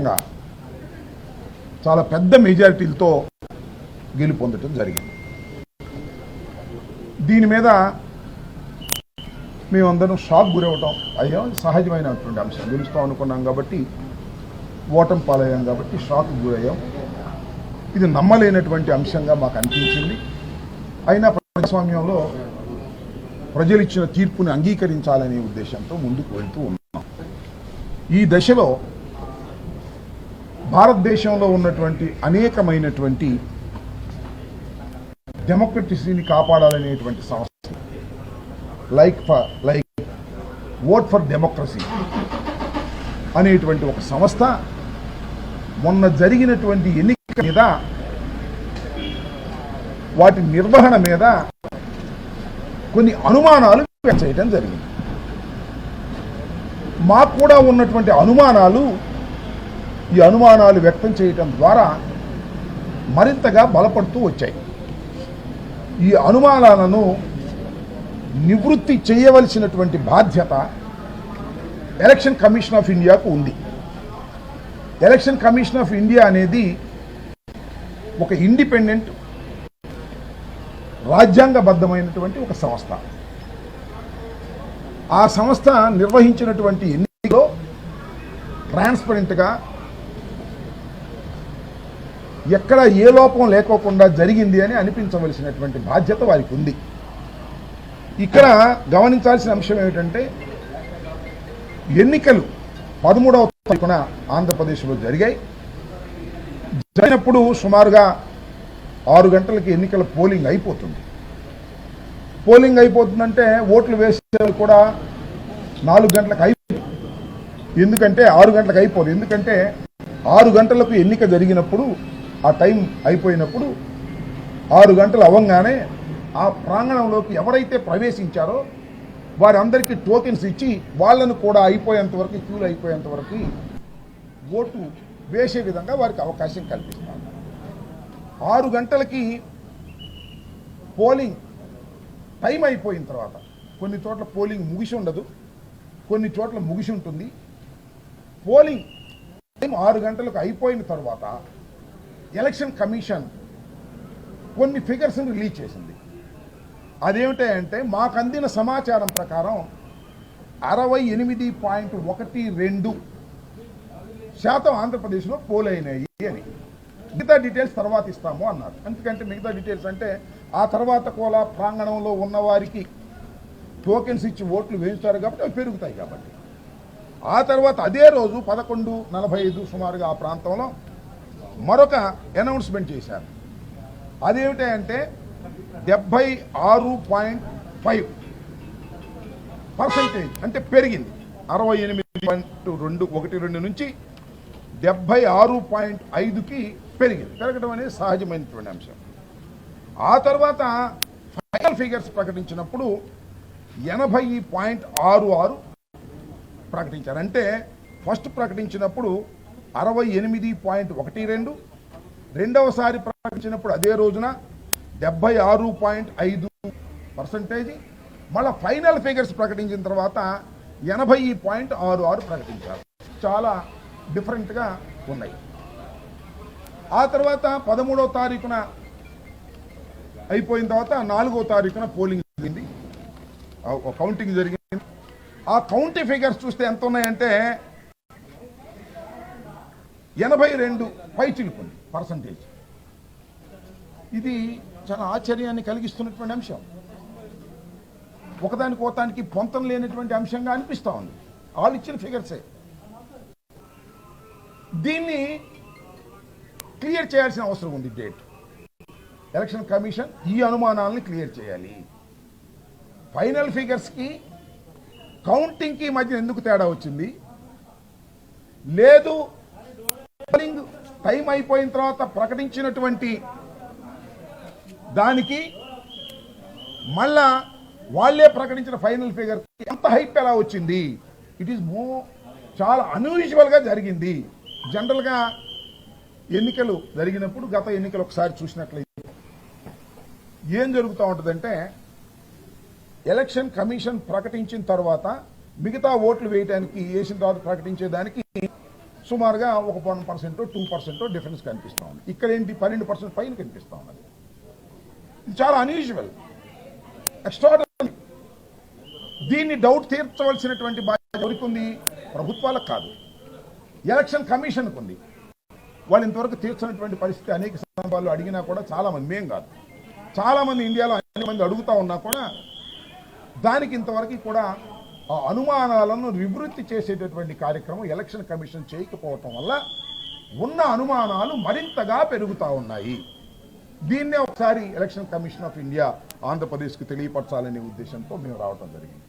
ముఖ్యంగా చాలా పెద్ద మెజారిటీలతో గెలుపొందటం జరిగింది. దీని మీద మేమందరం షాక్ గురవటం అయ్యా సహజమైనటువంటి అంశం. గెలుస్తాం అనుకున్నాం కాబట్టి ఓటం పాలయ్యాం కాబట్టి షాక్ గురయ్యాం. ఇది నమ్మలేనటువంటి అంశంగా మాకు అనిపించింది. అయినా ప్రజాస్వామ్యంలో ప్రజలు ఇచ్చిన తీర్పుని అంగీకరించాలనే ఉద్దేశంతో ముందుకు వెళ్తూ ఉన్నాం. ఈ దశలో భారతదేశంలో ఉన్నటువంటి అనేకమైనటువంటి డెమోక్రటసీని కాపాడాలనేటువంటి సంస్థ. Like for like vote for democracy అనేటువంటి ఒక సంస్థ. మొన్న జరిగినటువంటి ఎన్నిక మీద వాటి నిర్వహణ మీద కొన్ని అనుమానాలు చేయటం జరిగింది. మాకు కూడా ఉన్నటువంటి అనుమానాలు ఈ అనుమానాలు వ్యక్తం చేయటం ద్వారా మరింతగా బలపడుతూ వచ్చాయి. ఈ అనుమానాలను నివృత్తి చేయవలసినటువంటి బాధ్యత ఎలక్షన్ కమిషన్ ఆఫ్ ఇండియాకు ఉంది. ఎలక్షన్ కమిషన్ ఆఫ్ ఇండియా అనేది ఒక ఇండిపెండెంట్ రాజ్యాంగబద్ధమైనటువంటి ఒక సంస్థ. ఆ సంస్థ నిర్వహించినటువంటి ఎన్నికలో ట్రాన్స్పరెంట్గా ఎక్కడ ఏ లోపం లేకోకుండా జరిగింది అని అనిపించవలసినటువంటి బాధ్యత వారికి ఉంది ఇక్కడ గమనించాల్సిన అంశం ఏమిటంటే ఎన్నికలు పదమూడవ తారీఖున ఆంధ్రప్రదేశ్లో జరిగాయి. జరిగినప్పుడు సుమారుగా ఆరు గంటలకి ఎన్నికల పోలింగ్ అయిపోతుంది. పోలింగ్ అయిపోతుందంటే ఓట్లు వేసే కూడా నాలుగు గంటలకు అయిపోయింది ఎందుకంటే ఆరు గంటలకు అయిపోదు. ఎందుకంటే ఆరు గంటలకు ఎన్నిక జరిగినప్పుడు ఆ టైం అయిపోయినప్పుడు ఆరు గంటలు అవ్వగానే ఆ ప్రాంగణంలోకి ఎవరైతే ప్రవేశించారో వారందరికీ టోకెన్స్ ఇచ్చి వాళ్ళను కూడా అయిపోయేంత వరకు క్యూలు అయిపోయేంత వరకు ఓటు వేసే విధంగా వారికి అవకాశం కల్పిస్తారు. ఆరు గంటలకి పోలింగ్ టైం అయిపోయిన తర్వాత కొన్ని చోట్ల పోలింగ్ ముగిసి ఉండదు కొన్ని చోట్ల ముగిసి ఉంటుంది. పోలింగ్ టైం ఆరు గంటలకు అయిపోయిన తర్వాత ఎలక్షన్ కమిషన్ కొన్ని ఫిగర్స్ని రిలీజ్ చేసింది. అదేమిటంటే మాకు అందిన సమాచారం ప్రకారం అరవై ఎనిమిది పాయింట్ ఒకటి రెండు శాతం ఆంధ్రప్రదేశ్లో పోలైనాయి అని. మిగతా డీటెయిల్స్ తర్వాత ఇస్తాము అన్నారు. ఎందుకంటే మిగతా డీటెయిల్స్ అంటే ఆ తర్వాత కూడా ప్రాంగణంలో ఉన్నవారికి టోకెన్స్ ఇచ్చి ఓట్లు వేయిస్తారు కాబట్టి అవి పెరుగుతాయి కాబట్టి. ఆ తర్వాత అదే రోజు పదకొండు నలభై ఐదు సుమారుగా ఆ ప్రాంతంలో మరొక అనౌన్స్మెంట్ చేశారు. అదేమిటంటే డెబ్బై ఆరు పాయింట్ ఫైవ్ పర్సంటేజ్ అంటే పెరిగింది. అరవై ఎనిమిది పాయింట్ రెండు ఒకటి రెండు నుంచి డెబ్బై ఆరు పాయింట్ ఐదుకి పెరిగింది. పెరగడం అనేది సహజమైనటువంటి అంశం. ఆ తర్వాత ఫైనల్ ఫిగర్స్ ప్రకటించినప్పుడు ఎనభై పాయింట్ ఆరు ఆరు ప్రకటించారు. అంటే ఫస్ట్ ప్రకటించినప్పుడు అరవై ఎనిమిది పాయింట్ ఒకటి రెండు. రెండవసారి ప్రకటించినప్పుడు అదే రోజున డెబ్బై ఆరు పాయింట్ ఐదు పర్సంటేజ్. మళ్ళీ ఫైనల్ ఫిగర్స్ ప్రకటించిన తర్వాత ఎనభై పాయింట్ ఆరు ఆరు ప్రకటించారు. చాలా డిఫరెంట్గా ఉన్నాయి. ఆ తర్వాత పదమూడవ తారీఖున అయిపోయిన తర్వాత నాలుగో తారీఖున పోలింగ్ జరిగింది. కౌంటింగ్ జరిగింది. ఆ కౌంటీ ఫిగర్స్ చూస్తే ఎంత ఉన్నాయంటే ఎనభై రెండు పైచిలుకుంది పర్సంటేజ్ ఇది చాలా ఆశ్చర్యాన్ని కలిగిస్తున్నటువంటి అంశం. ఒకదానికి ఒకదానికి పొంతం లేనటువంటి అంశంగా అనిపిస్తూ ఉంది. వాళ్ళు ఇచ్చిన ఫిగర్సే దీన్ని క్లియర్ చేయాల్సిన అవసరం ఉంది డేట్ ఎలక్షన్ కమిషన్ ఈ అనుమానాలను క్లియర్ చేయాలి. ఫైనల్ ఫిగర్స్కి కౌంటింగ్కి మధ్య ఎందుకు తేడా వచ్చింది? లేదు పోలింగ్ టైం అయిపోయిన తర్వాత ప్రకటించినటువంటి దానికి మళ్ళా వాళ్ళే ప్రకటించిన ఫైనల్ ఫిగర్ ఎంత హైప్ ఎలా వచ్చింది? ఇట్ ఈస్ మో చాలా అన్యూజువల్గా జరిగింది. జనరల్గా ఎన్నికలు జరిగినప్పుడు గత ఎన్నికలు ఒకసారి చూసినట్లయితే ఏం జరుగుతూ ఉంటుందంటే ఎలక్షన్ కమిషన్ ప్రకటించిన తర్వాత మిగతా ఓట్లు వేయడానికి వేసిన తర్వాత ప్రకటించేదానికి సుమారుగా ఒక one percent two percent difference కనిపిస్తూ ఉంది. ఇక్కడ ఏంటి? పన్నెండు పర్సెంట్ పైన కనిపిస్తూ ఉన్నది. ఇది చాలా అన్యూజువల్ ఎక్స్ట్రాడనరీ దీన్ని డౌట్ తీర్చవలసినటువంటి బాధ్యత ఎవరికి ఉంది? ప్రభుత్వాలకు కాదు. ఎలక్షన్ కమిషన్కు ఉంది. వాళ్ళు ఇంతవరకు తీర్చినటువంటి పరిస్థితి అనేక సందర్భాల్లో అడిగినా కూడా చాలా మంది మేం కాదు. చాలామంది ఇండియాలో అనేక మంది అడుగుతా ఉన్నా కూడా దానికి ఇంతవరకు కూడా ఆ అనుమానాలను నివృత్తి చేసేటటువంటి కార్యక్రమం ఎలక్షన్ కమిషన్ చేయకపోవటం వల్ల ఉన్న అనుమానాలు మరింతగా పెరుగుతా ఉన్నాయి. దీన్నే ఒకసారి ఎలక్షన్ కమిషన్ ఆఫ్ ఇండియా ఆంధ్రప్రదేశ్కి తెలియపరచాలనే ఉద్దేశంతో మేము రావడం జరిగింది.